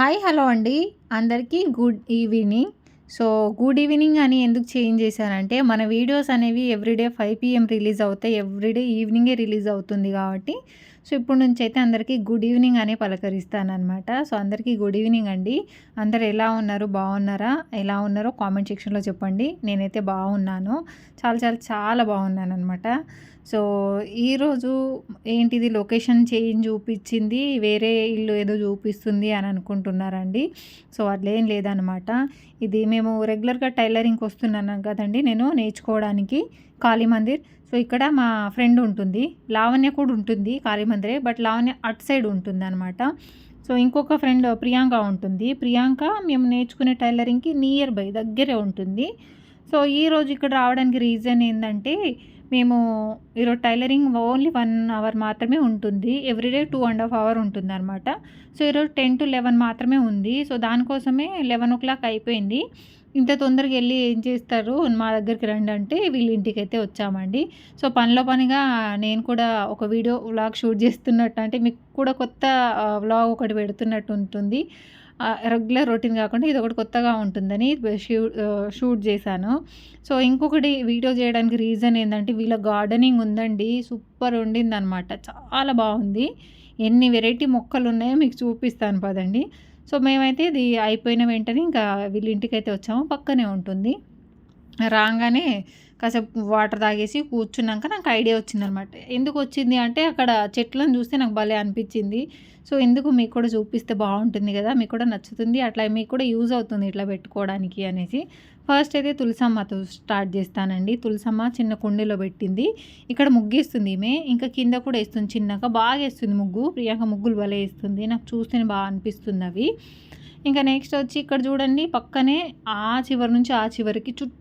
Hi hello అండి. అందరికీ good evening. So good evening అని ఎందుకు చేంజ్ చేశానంటే మన వీడియోస్ అనేవి ఎవ్రీడే ఫైవ్ పిఎం రిలీజ్ అవుతాయి. ఎవ్రీడే ఈవినింగే రిలీజ్ అవుతుంది కాబట్టి సో ఇప్పుడు నుంచి అయితే అందరికీ గుడ్ ఈవినింగ్ అనే పలకరిస్తానమాట సో అందరికీ గుడ్ ఈవినింగ్ అండి. అందరు ఎలా ఉన్నారు? బాగున్నారా? ఎలా ఉన్నారో కామెంట్ సెక్షన్లో చెప్పండి. నేనైతే బాగున్నాను. చాలా చాలా చాలా బాగున్నాను అనమాట సో ఈరోజు ఏంటిది? లొకేషన్ చేంజ్ చూపించింది. వేరే ఇల్లు ఏదో చూపిస్తుంది అని అనుకుంటున్నారండి. సో అట్లేం లేదనమాట ఇది మేము రెగ్యులర్గా టైలరింగ్కి వస్తున్నాను కదండి. నేను నేర్చుకోవడానికి. కాళీ మందిర్. సో ఇక్కడ మా ఫ్రెండ్ ఉంటుంది. లావణ్య కూడా ఉంటుంది కాళీమందిరే బట్ లావణ్య అట్ సైడ్ ఉంటుంది అనమాట సో ఇంకొక ఫ్రెండ్ ప్రియాంక ఉంటుంది. ప్రియాంక మేము నేర్చుకునే టైలరింగ్కి నియర్ బై దగ్గరే ఉంటుంది. సో ఈరోజు ఇక్కడ రావడానికి రీజన్ ఏంటంటే మేము ఈరోజు టైలరింగ్ ఓన్లీ వన్ అవర్ మాత్రమే ఉంటుంది. Everyday two and half hour ఉంటుంది అనమాట సో ఈరోజు టెన్ టు లెవెన్ మాత్రమే ఉంది. సో దానికోసమే లెవెన్ ఓ క్లాక్ అయిపోయింది. ఇంత తొందరగా వెళ్ళి ఏం చేస్తారు? మా దగ్గరికి రండి అంటే వీళ్ళ ఇంటికి అయితే వచ్చామండి. సో పనిలో పనిగా నేను కూడా ఒక వీడియో వ్లాగ్ షూట్ చేస్తున్నట్టు అంటే మీకు కూడా కొత్త వ్లాగ్ ఒకటి పెడుతున్నట్టు ఉంటుంది. రెగ్యులర్ రొటీన్ కాకుండా ఇది ఒకటి కొత్తగా ఉంటుందని షూట్ చేశాను. సో ఇంకొకటి వీడియో చేయడానికి రీజన్ ఏంటంటే వీళ్ళ గార్డెనింగ్ ఉందండి. సూపర్ ఉండింది అనమాట చాలా బాగుంది. ఎన్ని వెరైటీ మొక్కలు ఉన్నాయో మీకు చూపిస్తాను పదండి. సో మేమైతే ఇది అయిపోయిన వెంటనే ఇంకా వీళ్ళ ఇంటికి అయితే వచ్చాము. పక్కనే ఉంటుంది. రాగానే కాసేపు వాటర్ తాగేసి కూర్చున్నాక నాకు ఐడియా వచ్చిందనమాట. ఎందుకు వచ్చింది అంటే అక్కడ చెట్లను చూస్తే నాకు భలే అనిపించింది. సో ఎందుకు మీకు కూడా చూపిస్తే బాగుంటుంది కదా మీకు కూడా నచ్చుతుంది అట్లా మీకు కూడా యూజ్ అవుతుంది ఇట్లా పెట్టుకోవడానికి అనేసి. ఫస్ట్ అయితే తులసమ్మతో స్టార్ట్ చేస్తానండి. తులసమ్మ చిన్న కుండీలో పెట్టింది. ఇక్కడ ముగ్గేస్తుంది ఈమె. ఇంకా కింద కూడా వేస్తుంది చిన్నగా బాగా వేస్తుంది ముగ్గు. ప్రియాంక ముగ్గులు భలే వేస్తుంది. నాకు చూస్తేనే బాగా అనిపిస్తుంది అవి. ఇంకా నెక్స్ట్ వచ్చి ఇక్కడ చూడండి పక్కనే ఆ చివరి నుంచి ఆ చివరికి చుట్టూ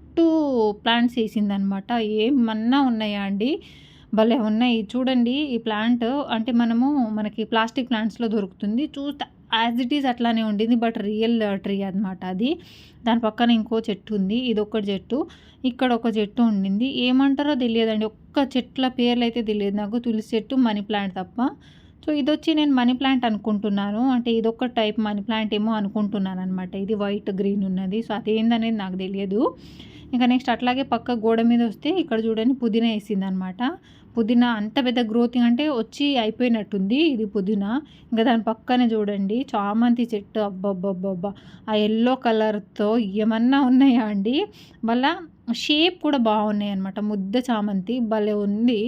ప్లాంట్స్ వేసిందనమాట. ఏమన్నా ఉన్నాయా అండి? భలే ఉన్నాయి. చూడండి ఈ ప్లాంట్ అంటే మనము మనకి ప్లాస్టిక్ ప్లాంట్స్లో దొరుకుతుంది. చూస్తే యాజ్ ఇట్ ఈజ్ అట్లానే ఉండింది బట్ రియల్ ట్రీ అనమాట అది. దాని పక్కన ఇంకో చెట్టు ఉంది ఇది ఒక చెట్టు. ఇక్కడ ఒక చెట్టు ఉండింది. ఏమంటారో తెలియదండి. ఒక్క చెట్ల పేర్లు అయితే తెలియదు. నాకు తులసి చెట్టు మనీ ప్లాంట్ తప్ప. సో ఇది వచ్చి నేను మనీ ప్లాంట్ అనుకుంటున్నాను. అంటే ఇదొక టైప్ మనీ ప్లాంట్ ఏమో అనుకుంటున్నాను అనమాట ఇది వైట్ గ్రీన్ ఉన్నది. సో అదేందనేది నాకు తెలియదు. ఇంకా నెక్స్ట్ అట్లాగే పక్క గోడ మీద వస్తే ఇక్కడ చూడండి పుదీనా వేసింది అనమాట పుదీనా అంత పెద్ద గ్రోతింగ్ అంటే వచ్చి అయిపోయినట్టుంది ఇది పుదీనా. ఇంకా దాని పక్కనే చూడండి చామంతి చెట్టు. అబ్బబ్బబ్బబ్బా! ఆ ఎల్లో కలర్తో ఏమన్నా ఉన్నాయా అండి? మళ్ళీ షేప్ కూడా బాగున్నాయి అనమాట ముద్ద చామంతి భలే ఉంది.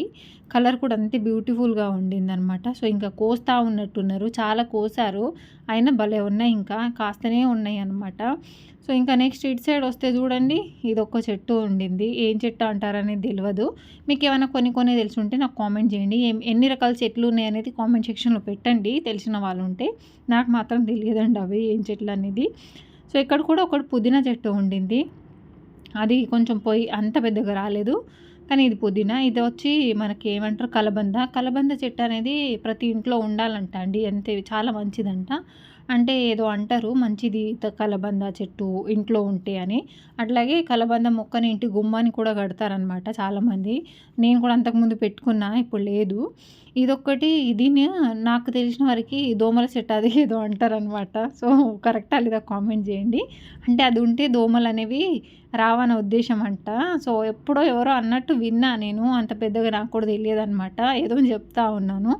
కలర్ కూడా అంతే బ్యూటిఫుల్గా ఉండింది అనమాట సో ఇంకా కోస్తా ఉన్నట్టున్నారు. చాలా కోసారు. అయినా భలే ఉన్నాయి ఇంకా. కాస్తనే ఉన్నాయి అనమాట సో ఇంకా నెక్స్ట్ ఇటు సైడ్ వస్తే చూడండి. ఇది ఒక్క చెట్టు ఉండింది. ఏం చెట్టు అంటారనేది తెలియదు మీకు ఏమైనా కొన్ని కొన్ని తెలిసి ఉంటే నాకు కామెంట్ చేయండి. ఎన్ని రకాల చెట్లు ఉన్నాయి అనేది కామెంట్ సెక్షన్లో పెట్టండి. తెలిసిన వాళ్ళు ఉంటే. నాకు మాత్రం తెలియదండి అవి ఏం చెట్లు అనేది సో ఇక్కడ కూడా ఒకటి పుదీనా చెట్టు ఉండింది. అది కొంచెం పొయ్యి అంత పెద్దగా రాలేదు. కానీ ఇది పుదీనా. ఇది వచ్చి మనకి ఏమంటారు? కలబంద. కలబంద చెట్టు అనేది ప్రతి ఇంట్లో ఉండాలంట అండి. అంతే చాలా మంచిదంట. అంటే ఏదో అంటారు మంచిది కలబంద చెట్టు ఇంట్లో ఉంటే అని. అట్లాగే కలబంద మొక్కని ఇంటి గుమ్మాని కూడా కడతారనమాట చాలామంది. నేను కూడా అంతకుముందు పెట్టుకున్నా ఇప్పుడు లేదు. ఇదొక్కటి ఇది నాకు తెలిసిన వారికి దోమల చెట్టు అది ఏదో అంటారనమాట సో కరెక్టా లేదా కామెంట్ చేయండి. అంటే అది ఉంటే దోమలు అనేవి రావన్న ఉద్దేశం అంట సో ఎప్పుడో ఎవరో అన్నట్టు విన్నా నేను. అంత పెద్దగా నాకు కూడా తెలియదు అనమాట ఏదో చెప్తా ఉన్నాను.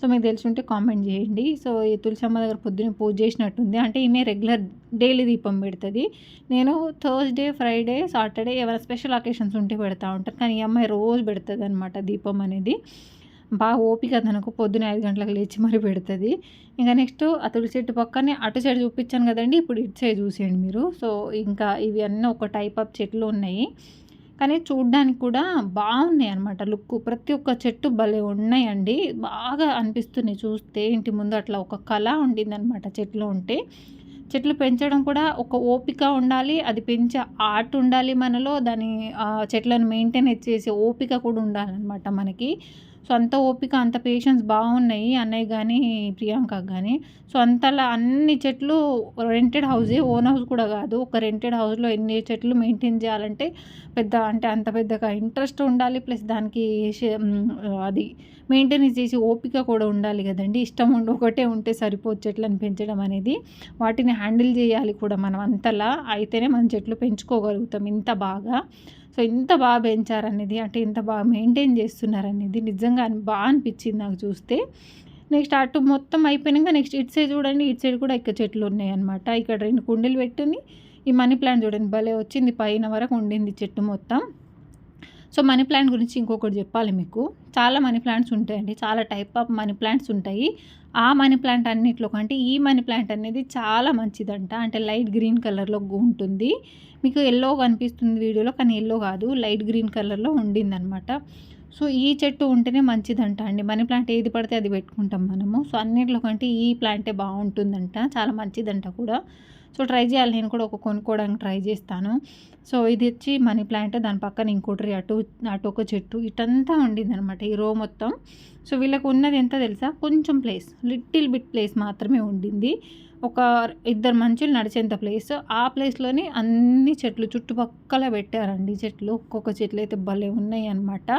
సో మీకు తెలిసి ఉంటే కామెంట్ చేయండి. సో ఈ తులసమ్మ దగ్గర పొద్దున్న పూజ చేసినట్టుంది. అంటే ఈమె రెగ్యులర్ డైలీ దీపం పెడుతుంది. నేను థర్స్డే ఫ్రైడే సాటర్డే ఏమైనా స్పెషల్ అకేషన్స్ ఉంటే పెడతా ఉంటాను. కానీ ఈ అమ్మాయి రోజు పెడుతుంది అనమాట దీపం అనేది. బాగా ఓపిక తనకు పొద్దున ఐదు గంటలకు లేచి మరి పెడుతుంది. ఇంకా నెక్స్ట్ ఆ తులసి చెట్టు పక్కనే అటు సైడ్ చూపించాను కదండి ఇప్పుడు ఇటు సైడ్ చూసేయండి మీరు. సో ఇంకా ఇవి అన్నీ ఒక టైప్ ఆఫ్ చెట్లు ఉన్నాయి. కానీ చూడ్డానికి కూడా బాగున్నాయి అనమాట లుక్. ప్రతి ఒక్క చెట్టు భలే ఉన్నాయండి. బాగా అనిపిస్తున్నాయి చూస్తే. ఇంటి ముందు అట్లా ఒక కళ ఉండిందనమాట చెట్లు ఉంటే. చెట్లు పెంచడం కూడా ఒక ఓపిక ఉండాలి అది పెంచే ఆర్ట్ ఉండాలి మనలో. దాని చెట్లను మెయింటైన్ చేసే ఓపిక కూడా ఉండాలన్నమాట మనకి. సో అంత ఓపిక అంత పేషెన్స్ బాగున్నాయి. అన్నయ్య కానీ ప్రియాంక కానీ సో అంతలా అన్ని చెట్లు రెంటెడ్ హౌసే ఓన్ హౌస్ కూడా కాదు. ఒక రెంటెడ్ హౌస్లో ఎన్ని చెట్లు మెయింటైన్ చేయాలంటే పెద్ద అంటే అంత పెద్దగా ఇంట్రెస్ట్ ఉండాలి. ప్లస్ దానికి అది మెయింటెనెన్స్ చేసి ఓపిక కూడా ఉండాలి కదండి. ఇష్టం ఉండి ఒకటే ఉంటే సరిపోదు చెట్లను పెంచడం అనేది. వాటిని హ్యాండిల్ చేయాలి కూడా మనం అంతలా అయితేనే మనం చెట్లు పెంచుకోగలుగుతాం ఇంత బాగా. సో ఇంత బాగా పెంచారనేది అంటే ఇంత బాగా మెయింటైన్ చేస్తున్నారనేది నిజంగా బాగా అనిపించింది నాకు చూస్తే. నెక్స్ట్ అటు మొత్తం అయిపోయినాక నెక్స్ట్ ఇటు సైడ్ చూడండి ఇటు సైడ్ కూడా ఇక్కడ చెట్లు ఉన్నాయి అనమాట ఇక్కడ రెండు కుండీలు పెట్టుని ఈ మనీ ప్లాంట్ చూడండి భలే వచ్చింది పైన వరకు ఉండింది చెట్టు మొత్తం. సో మనీ ప్లాంట్ గురించి ఇంకొకటి చెప్పాలి మీకు. చాలా మనీ ప్లాంట్స్ ఉంటాయండి. చాలా టైప్ ఆఫ్ మనీ ప్లాంట్స్ ఉంటాయి. ఆ మనీ ప్లాంట్ అన్నిట్లో కంటే ఈ మనీ ప్లాంట్ అనేది చాలా మంచిదంట. అంటే లైట్ గ్రీన్ కలర్లో ఉంటుంది. మీకు ఎల్లో కనిపిస్తుంది వీడియోలో కానీ ఎల్లో కాదు. లైట్ గ్రీన్ కలర్లో ఉండిందనమాట. సో ఈ చెట్టు ఉంటేనే మంచిదంట అండి. మనీ ప్లాంట్ ఏది పడితే అది పెట్టుకుంటాం మనము. సో అన్నిట్లో కంటే ఈ ప్లాంటే బాగుంటుందంట. చాలా మంచిదంట కూడా. సో ట్రై చేయాలి నేను కూడా ఒక కొనుక్కోవడానికి ట్రై చేస్తాను. సో ఇది వచ్చి మనీ ప్లాంట్ దాని పక్కన ఇంకోటి అటు అటు ఒక చెట్టు ఇటంతా ఉండింది అనమాట ఈ రో మొత్తం. సో వీళ్ళకు ఉన్నది ఎంత తెలుసా? కొంచెం ప్లేస్ లిటిల్ బిట్ ప్లేస్ మాత్రమే ఉండింది. ఒక ఇద్దరు మనుషులు నడిచేంత ప్లేస్ ఆ ప్లేస్లోని అన్ని చెట్లు చుట్టుపక్కల పెట్టారండి చెట్లు. ఒక్కొక్క చెట్లు అయితే భలే ఉన్నాయి అనమాట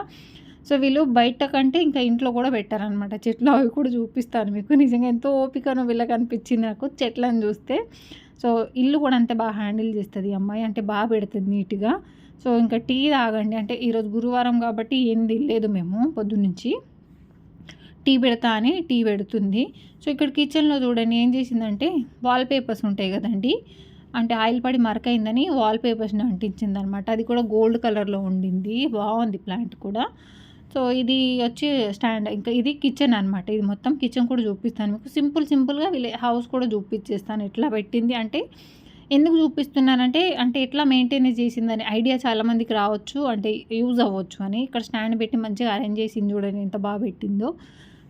సో వీళ్ళు బయట కంటే ఇంకా ఇంట్లో కూడా పెట్టారనమాట చెట్లు. అవి కూడా చూపిస్తాను మీకు. నిజంగా ఎంతో ఓపికను వీళ్ళకి అనిపించింది నాకు చెట్లను చూస్తే. సో ఇల్లు కూడా అంతే బాగా హ్యాండిల్ చేస్తుంది అమ్మాయి. అంటే బాగా పెడుతుంది నీట్గా. సో ఇంకా టీ తాగండి. అంటే ఈరోజు గురువారం కాబట్టి ఏం తినలేదు మేము పొద్దున్నుంచి. టీ పెడతా అని టీ పెడుతుంది. సో ఇక్కడ కిచెన్లో చూడండి ఏం చేసిందంటే వాల్ పేపర్స్ ఉంటాయి కదండి. అంటే ఆయిల్ పడి మరకైందని వాల్ పేపర్స్ని అంటించింది అనమాట అది కూడా గోల్డ్ కలర్లో ఉండింది. బాగుంది ప్లాంట్ కూడా. సో ఇది వచ్చి స్టాండ్ ఇంకా ఇది కిచెన్ అనమాట ఇది మొత్తం కిచెన్ కూడా చూపిస్తాను మీకు. సింపుల్ సింపుల్గా వీళ్ళ హౌస్ కూడా చూపించేస్తాను ఎట్లా పెట్టింది అంటే ఎందుకు చూపిస్తున్నానంటే అంటే ఎట్లా మెయింటైన్ చేసిందని ఐడియా చాలామందికి రావచ్చు అంటే యూజ్ అవ్వచ్చు అని. ఇక్కడ స్టాండ్ పెట్టి మంచిగా అరేంజ్ చేసింది చూడండి ఎంత బాగా పెట్టిందో.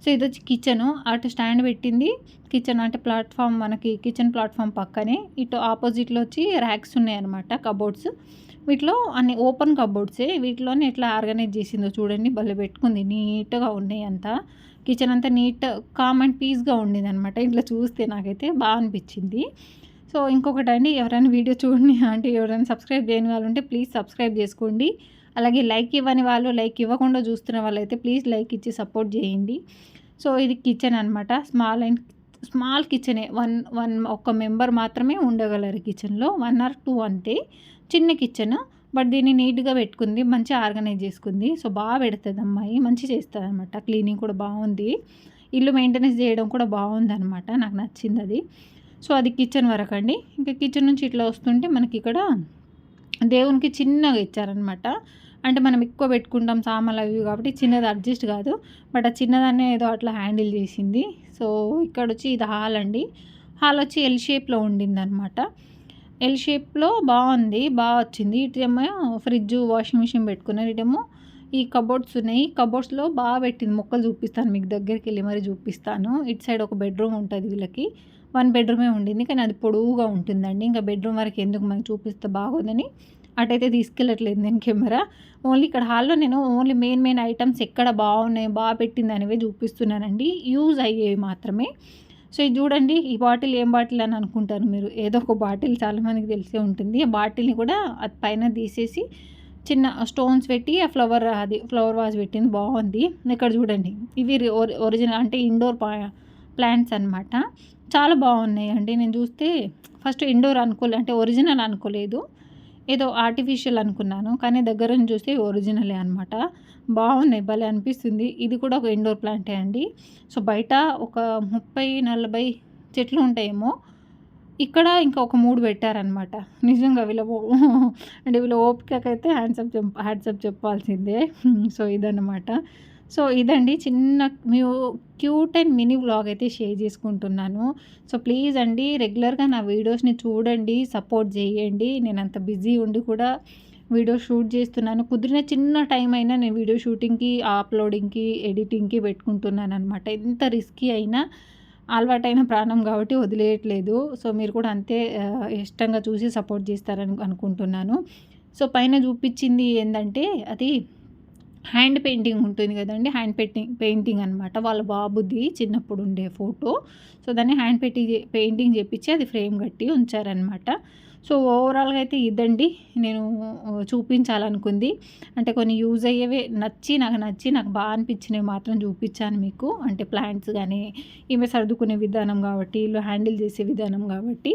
సో ఇది వచ్చి కిచెను. అటు స్టాండ్ పెట్టింది. కిచెన్ అంటే ప్లాట్ఫామ్ మనకి కిచెన్ ప్లాట్ఫామ్ పక్కనే. ఇటు ఆపోజిట్లో వచ్చి ర్యాక్స్ ఉన్నాయి అనమాట కబోర్డ్స్. వీటిలో అన్ని ఓపెన్ కబోర్డ్సే. వీటిలోనే ఎట్లా ఆర్గనైజ్ చేసిందో చూడండి. భలే పెట్టుకుంది. నీట్గా ఉన్నాయి అంతా. కిచెన్ అంతా నీట్ కామ్ అండ్ పీస్గా ఉండేది అనమాట ఇట్లా చూస్తే నాకైతే బాగా అనిపించింది. సో ఇంకొకటి అండి ఎవరైనా వీడియో చూడండి అంటే ఎవరైనా సబ్స్క్రైబ్ చేయని వాళ్ళు ఉంటే ప్లీజ్ సబ్స్క్రైబ్ చేసుకోండి. అలాగే లైక్ ఇవ్వని వాళ్ళు లైక్ ఇవ్వకుండా చూస్తున్న వాళ్ళు అయితే ప్లీజ్ లైక్ ఇచ్చి సపోర్ట్ చేయండి. సో ఇది కిచెన్ అనమాట స్మాల్ అండ్ స్మాల్ కిచెనే. వన్ వన్ ఒక మెంబర్ మాత్రమే ఉండగలరు కిచెన్లో. వన్ ఆర్ టూ అంతే. చిన్న కిచెన్ బట్ దీన్ని నీట్గా పెట్టుకుంది మంచిగా ఆర్గనైజ్ చేసుకుంది. సో బాగా పెడుతుంది అమ్మాయి. మంచి చేస్తుంది అనమాట క్లీనింగ్ కూడా బాగుంది. ఇల్లు మెయింటెనెన్స్ చేయడం కూడా బాగుంది అనమాట నాకు నచ్చింది అది. సో అది కిచెన్ వరకు అండి. ఇంకా కిచెన్ నుంచి ఇట్లా వస్తుంటే మనకి ఇక్కడ దేవునికి చిన్నగా ఇచ్చారనమాట అంటే మనం ఎక్కువ పెట్టుకుంటాం సామాన్లు అవి కాబట్టి చిన్నది అడ్జస్ట్ కాదు. బట్ ఆ చిన్నదాన్ని ఏదో అట్లా హ్యాండిల్ చేసింది. సో ఇక్కడ వచ్చి ఇది హాల్ అండి. హాల్ వచ్చి ఎల్ షేప్లో ఉండింది అనమాట ఎల్ షేప్లో బాగుంది బాగా వచ్చింది. ఇటేమో ఫ్రిడ్జ్ వాషింగ్ మిషన్ పెట్టుకున్నారు. ఇటేమో ఈ కబోర్డ్స్ ఉన్నాయి. కబోర్డ్స్లో బాగా పెట్టింది. మొక్కలు చూపిస్తాను. మీకు దగ్గరికి వెళ్ళి మరి చూపిస్తాను. ఇటు సైడ్ ఒక బెడ్రూమ్ ఉంటుంది వీళ్ళకి. వన్ బెడ్రూమే ఉండింది. కానీ అది పొడవుగా ఉంటుందండి. ఇంకా బెడ్రూమ్ వరకు ఎందుకు మనకి చూపిస్తే బాగుందని అటైతే తీసుకెళ్ళట్లేదు నేను కెమెరా. ఓన్లీ ఇక్కడ హాల్లో నేను ఓన్లీ మెయిన్ మెయిన్ ఐటమ్స్ ఎక్కడ బాగున్నాయి బాగా పెట్టింది అనేవి చూపిస్తున్నానండి. యూజ్ అయ్యేవి మాత్రమే. సో ఇది చూడండి ఈ బాటిల్ ఏం బాటిల్ అని అనుకుంటారు మీరు. ఏదో ఒక బాటిల్ చాలామందికి తెలిసే ఉంటుంది. ఆ బాటిల్ని కూడా అది పైన తీసేసి చిన్న స్టోన్స్ పెట్టి ఆ ఫ్లవర్ అది ఫ్లవర్ వాజ్ పెట్టింది బాగుంది. ఇక్కడ చూడండి ఇవి ఒరిజినల్ అంటే ఇండోర్ ప్లాంట్స్ అనమాట చాలా బాగున్నాయి అండి నేను చూస్తే ఫస్ట్ ఇండోర్ అనుకోలే అంటే ఒరిజినల్ అనుకోలేదు. ఏదో ఆర్టిఫిషియల్ అనుకున్నాను కానీ దగ్గర నుంచి చూస్తే ఒరిజినలే అనమాట బాగున్నాయి భలే అనిపిస్తుంది. ఇది కూడా ఒక ఇండోర్ ప్లాంటే అండి. సో బయట ఒక ముప్పై నలభై చెట్లు ఉంటాయేమో ఇక్కడ ఇంకా ఒక మూడు పెట్టారనమాట నిజంగా వీళ్ళ అంటే వీళ్ళ ఓపికకైతే హ్యాండ్సప్ చెప్ హ్యాండ్సప్ చెప్పాల్సిందే. సో ఇదన్నమాట. సో ఇదండి చిన్న మీ క్యూట్ అండ్ మినీ వ్లాగ్ అయితే షేర్ చేసుకుంటున్నాను. సో ప్లీజ్ అండి రెగ్యులర్గా నా వీడియోస్ని చూడండి సపోర్ట్ చేయండి. నేను అంత బిజీ ఉండి కూడా వీడియో షూట్ చేస్తున్నాను. కుదిరిన చిన్న టైం అయినా నేను వీడియో షూటింగ్కి అప్లోడింగ్కి ఎడిటింగ్కి పెట్టుకుంటున్నాను అనమాట ఎంత రిస్కీ అయినా అలవాటైన ప్రాణం కాబట్టి వదిలేయట్లేదు. సో మీరు కూడా అంతే ఇష్టంగా చూసి సపోర్ట్ చేస్తారని అనుకుంటున్నాను. సో పైన చూపించింది ఏంటంటే అది హ్యాండ్ పెయింటింగ్ ఉంటుంది కదండి. హ్యాండ్ పెయింటింగ్ పెయింటింగ్ అనమాట వాళ్ళ బాబుది చిన్నప్పుడు ఉండే ఫోటో. సో దాన్ని హ్యాండ్ పెయింటింగ్ పెయింటింగ్ చేపించి అది ఫ్రేమ్ కట్టి ఉంచారనమాట సో ఓవరాల్గా అయితే ఇదండి. నేను చూపించాలనుకుంది. అంటే కొన్ని యూజ్ అయ్యేవే నచ్చి నాకు నచ్చి నాకు బాగా అనిపించినవి మాత్రం చూపించాను మీకు. అంటే ప్లాంట్స్ కానీ ఈమె సర్దుకునే విధానం కాబట్టి ఇల్లు హ్యాండిల్ చేసే విధానం కాబట్టి.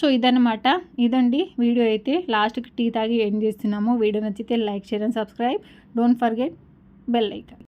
సో ఇదనమాట ఇదండి వీడియో అయితే. లాస్ట్కి టీ తాగి ఎండ్ చేస్తున్నాము వీడియో నచ్చితే like share and subscribe don't forget bell icon